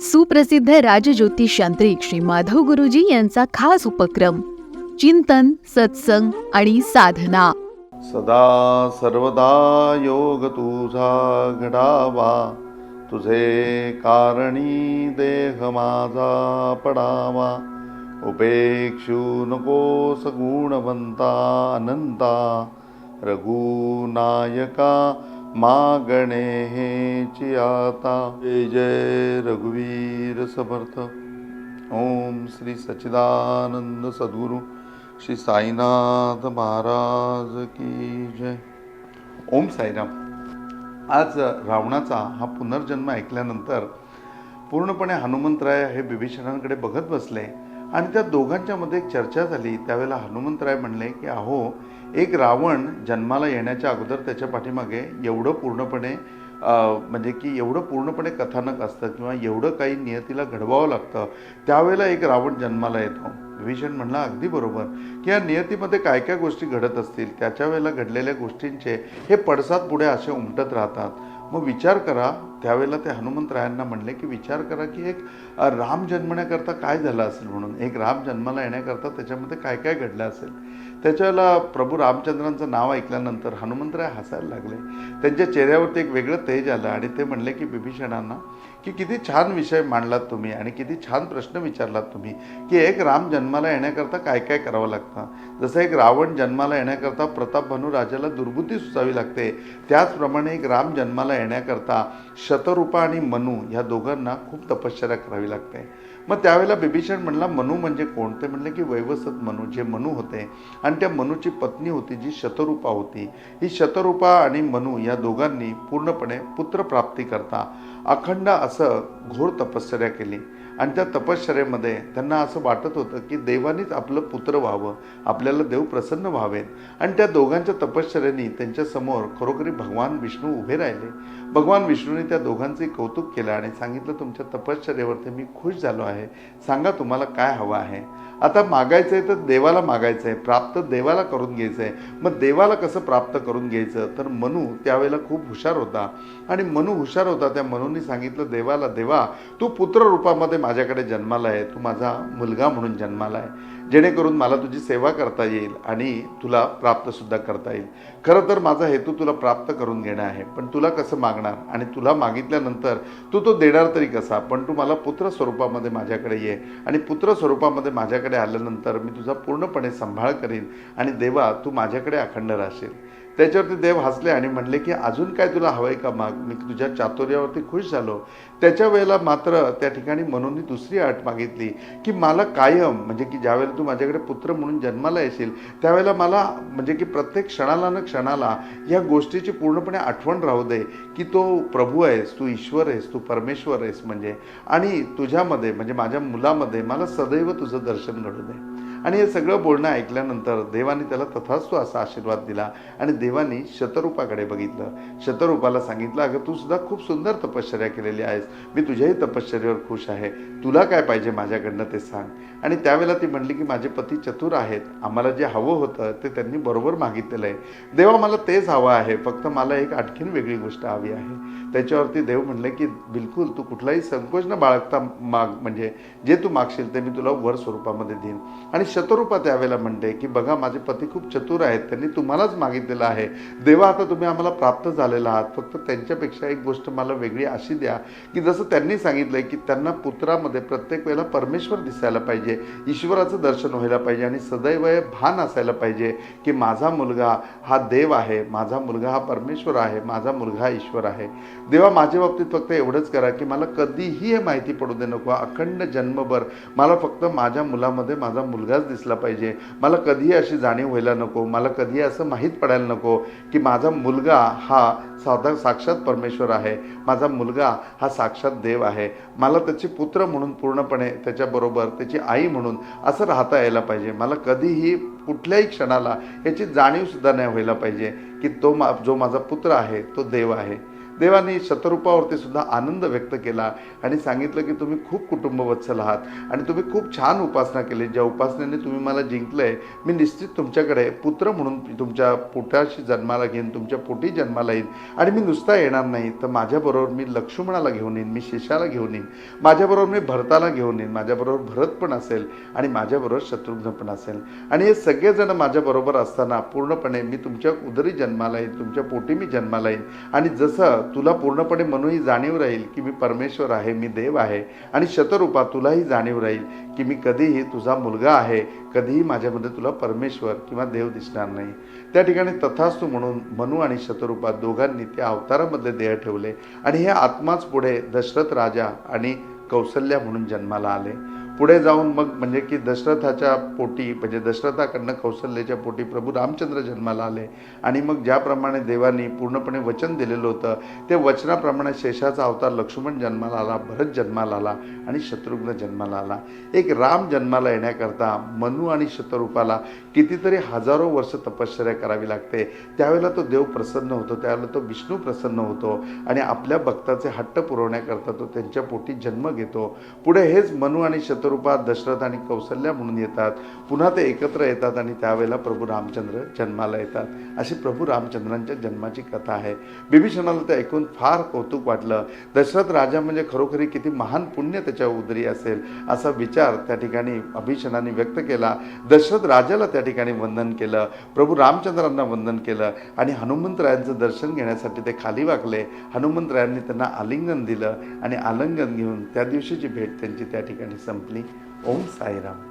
सुप्रसिद्ध राजज्योतिष यांत्रिक श्री माधव गुरुजी यांचा खास उपक्रम चिंतन सत्संग आणि साधना. सदा सर्वदा योग तुझा घडावा तुझे कारणी देह माझा पडावा. उपेक्षू नको गुणवंता अनंता. रघुनायका मागणे हेची आता. जय जय रघुवीर समर्थ. ओम श्री सच्चिदानंद सद्गुरु श्री साईनाथ महाराज की जय. ओम साईराम. आज रावणाचा हा पुनर्जन्म ऐकल्यानंतर पूर्णपणे हनुमंतराय हे बिभीषणांकडे बघत बसले. आणि त्या दोघांच्या मध्ये एक चर्चा झाली. त्यावेळेला हनुमंतराय म्हणले की अहो एक रावण जन्माला येण्याच्या अगोदर त्याच्या पाठीमागे एवढं पूर्णपणे म्हणजे की एवढं पूर्णपणे कथानक असतं किंवा एवढं काही नियतीला घडवावं लागतं त्यावेळेला एक रावण जन्माला येतो. विभीषण म्हणला अगदी बरोबर. की या नियतीमध्ये काय काय गोष्टी घडत असतील? त्याच्या वेळेला घडलेल्या गोष्टींचे हे पडसाद पुढे असे उमटत राहतात. मग विचार करा त्यावेळेला ते हनुमंतरायांना म्हणले की विचार करा की एक राम जन्मण्याकरता काय झालं असेल म्हणून? एक राम जन्माला येण्याकरता त्याच्यामध्ये काय काय घडलं असेल? त्याच्याला प्रभू रामचंद्रांचं नाव ऐकल्यानंतर हनुमंतराय हसायला लागले. त्यांच्या चेहऱ्यावरती एक वेगळं तेज आलं आणि ते म्हणले की विभीषणांना की किती छान विषय मांडलात तुम्ही आणि किती छान प्रश्न विचारलात तुम्ही की एक राम जन्माला येण्याकरता काय काय करावं लागतं? जसं एक रावण जन्माला येण्याकरता प्रताप भानू राजाला दुर्बुद्धी सुचावी लागते त्याचप्रमाणे एक राम जन्माला येण्याकरता शतरूपा आणि मनू ह्या दोघांना खूप तपश्चर्या करावी लागते. मग त्यावेळेला बिभीषण म्हणला मनू म्हणजे कोण? ते म्हणले की वैवसत मनू जे मनू होते. आणि त्या मनूची पत्नी होती जी शतरूपा होती. ही शतरूपा आणि मनू या दोघांनी पूर्णपणे पुत्रप्राप्ती करता. अखंड असं घोर तपश्चर्या केली. आणि त्या तपश्चर्येमध्ये त्यांना असं वाटत होतं की देवानीच आपलं पुत्र व्हावं आपल्याला देव प्रसन्न व्हावेत. आणि त्या दोघांच्या तपश्चर्याने त्यांच्यासमोर खरोखरी भगवान विष्णू उभे राहिले. भगवान विष्णूने त्या दोघांचे कौतुक केलं आणि सांगितलं तुमच्या तपश्चर्येवरती मी खुश झालो आहे. सांगा तुम्हाला काय हवं आहे. आता मागायचं आहे तर देवाला मागायचं आहे प्राप्त देवाला करून घ्यायचं आहे मग देवाला कसं प्राप्त करून घ्यायचं? तर मनू त्यावेळेला खूप हुशार होता. आणि मनू हुशार होता त्या मनूने सांगितलं देवाला देवा तू पुत्र रूपामध्ये माझ्याकडे जन्माला आहे तू माझा मुलगा म्हणून जन्माला आहे. जेणेकरून मला तुझी सेवा करता येईल आणि तुला प्राप्तसुद्धा करता येईल. खरं तर माझा हेतू तुला प्राप्त करून घेणं आहे पण तुला कसं मागणार? आणि तुला मागितल्यानंतर तू तो देणार तरी कसा? पण तू मला पुत्र स्वरूपामध्ये माझ्याकडे ये आणि पुत्र स्वरूपामध्ये माझ्याकडे आल्यानंतर मी तुझा पूर्णपणे सांभाळ करीन आणि देवा तू माझ्याकडे अखंड राहशील. त्याच्यावरती देव हसले आणि म्हणले की अजून काय तुला हवंय का माग? मी तुझ्या चातुर्यावरती खुश झालो. त्याच्या वेळेला मात्र त्या ठिकाणी मनूंनी दुसरी अट मागितली की मला कायम म्हणजे की ज्यावेळेला तू माझ्याकडे पुत्र म्हणून जन्माला येशील त्यावेळेला मला म्हणजे की प्रत्येक क्षणाला न क्षणाला या गोष्टीची पूर्णपणे आठवण राहू दे की तो प्रभू आहेस तू ईश्वर आहेस तू परमेश्वर आहेस म्हणजे. आणि तुझ्यामध्ये म्हणजे माझ्या मुलामध्ये मला सदैव तुझं दर्शन घडू दे. आणि हे सगळं बोलणं ऐकल्यानंतर देवाने त्याला तथास्तु असा आशीर्वाद दिला आणि देवानी शतरूपाकडे बघितलं. शतरूपाला सांगितलं अगं तू सुद्धा खूप सुंदर तपश्चर्या केलेली आहेस. मी तुझ्याही तपश्चर्यावर खुश आहे. तुला काय पाहिजे माझ्याकडनं ते सांग. आणि त्यावेळेला ती म्हणली की माझे पती चतुर आहेत. आम्हाला जे हवं होतं ते त्यांनी बरोबर मागितलेलं आहे. देवा मला तेच हवं आहे. फक्त मला एक आणखीन वेगळी गोष्ट हवी आहे. त्याच्यावरती देव म्हणले की बिलकुल तू कुठलाही संकोच न बाळगता माग म्हणजे जे तू मागशील ते मी तुला वर स्वरूपामध्ये देईन. आणि शतरूपा यावेला म्हणते की बघा माझे पती खूप चतुर आहेत. त्यांनी तुम्हालाच मागितलेलं आहे. देवा आता तुम्ही आम्हाला प्राप्त झालेला आहात. फक्त त्यांच्यापेक्षा एक गोष्ट मला वेगळी अशी द्या की जसं त्यांनी सांगितलंय की त्यांना पुत्रामध्ये प्रत्येक वेळेला परमेश्वर दिसायला पाहिजे ईश्वराचं दर्शन व्हायला पाहिजे आणि सदैव हे भान असायला पाहिजे की माझा मुलगा हा देव आहे माझा मुलगा हा परमेश्वर आहे माझा मुलगा हा ईश्वर आहे. देवा माझ्या बाबतीत फक्त एवढंच करा की मला कधीही हे माहिती पडू दे नको. अखंड जन्मभर मला फक्त माझ्या मुलामध्ये माझा मुलगा मुलगाच दिसला पाहिजे. मला कधीही अशी जाणीव व्हायला नको. मला कधीही असं माहीत पडायला नको की माझा मुलगा हा साधा साक्षात परमेश्वर आहे. माझा मुलगा हा साक्षात देव आहे. मला त्याचे पुत्र म्हणून पूर्णपणे त्याच्याबरोबर त्याची आई म्हणून असं राहता यायला पाहिजे. मला कधीही कुठल्याही क्षणाला याची जाणीवसुद्धा नाही व्हायला पाहिजे की तो मा जो माझा पुत्र आहे तो देव आहे. देवाने शतरूपावरती सुद्धा आनंद व्यक्त केला आणि सांगितलं की तुम्ही खूप कुटुंबवत्सल आहात आणि तुम्ही खूप छान उपासना केली. ज्या उपासनेने तुम्ही मला जिंकलंय मी निश्चित तुमच्याकडे पुत्र म्हणून तुमच्या पोटाशी जन्माला घेईन तुमच्या पोटी जन्माला येईन आणि मी नुसता येणार नाही. तर माझ्याबरोबर मी लक्ष्मणाला घेऊन येईन मी शेषाला घेऊन येईन. माझ्याबरोबर मी भरताला घेऊन येईन. माझ्याबरोबर भरत पण असेल आणि माझ्याबरोबर शत्रुघ्न पण असेल. आणि हे सगळेजण माझ्याबरोबर असताना पूर्णपणे मी तुमच्या उदरी जन्माला येईन तुमच्या पोटी मी जन्माला येईन. आणि जसं तुला पूर्णपणे मनोही जाणीव राहील की मी परमेश्वर आहे मी देव आहे आणि शतरूपा तुलाही जाणीव राहील की मी कधीही तुझा मुलगा आहे कधीही माझ्यामध्ये तुला परमेश्वर किंवा देव दिसणार नाही. त्या ठिकाणी तथास्तू म्हणून मनु आणि शतरूपा दोघांनी त्या अवतारामध्ये देह ठेवले आणि हे आत्माच पुढे दशरथ राजा आणि कौसल्या म्हणून जन्माला आले. पुढे जाऊन मग म्हणजे की दशरथाच्या पोटी म्हणजे दशरथाकडनं कौशल्याच्या पोटी प्रभू रामचंद्र जन्माला आले. आणि मग ज्याप्रमाणे देवानी पूर्णपणे वचन दिलेलं होतं ते वचनाप्रमाणे शेषाचा अवतार लक्ष्मण जन्माला आला भरत जन्माला आला आणि शत्रुघ्न जन्माला आला. एक राम जन्माला येण्याकरता मनू आणि शतरूपाला कितीतरी हजारो वर्ष तपश्चर्या करावी लागते. त्यावेळेला तो देव प्रसन्न होतो त्यावेळेला तो विष्णू प्रसन्न होतो आणि आपल्या भक्ताचे हट्ट पुरवण्याकरता तो त्यांच्या पोटी जन्म घेतो. पुढे हेच मनु आणि रूपात दशरथ आणि कौशल्या म्हणून येतात. पुन्हा ते एकत्र येतात आणि त्यावेळेला प्रभू रामचंद्र जन्माला येतात. अशी प्रभू रामचंद्रांच्या जन्माची कथा आहे. बिभीषणाला ते ऐकून फार कौतुक वाटलं. दशरथ राजा म्हणजे खरोखरी किती महान पुण्य त्याच्या उदरी असेल असा विचार त्या ठिकाणी अभिषणाने व्यक्त केला. दशरथ राजाला त्या ठिकाणी वंदन केलं. प्रभू रामचंद्रांना वंदन केलं आणि हनुमंतरायांचं दर्शन घेण्यासाठी ते खाली वाकले. हनुमंतरायांनी त्यांना आलिंगन दिलं आणि आलिंगन घेऊन त्या दिवशीची भेट त्यांची त्या ठिकाणी संपली. ओम साईराम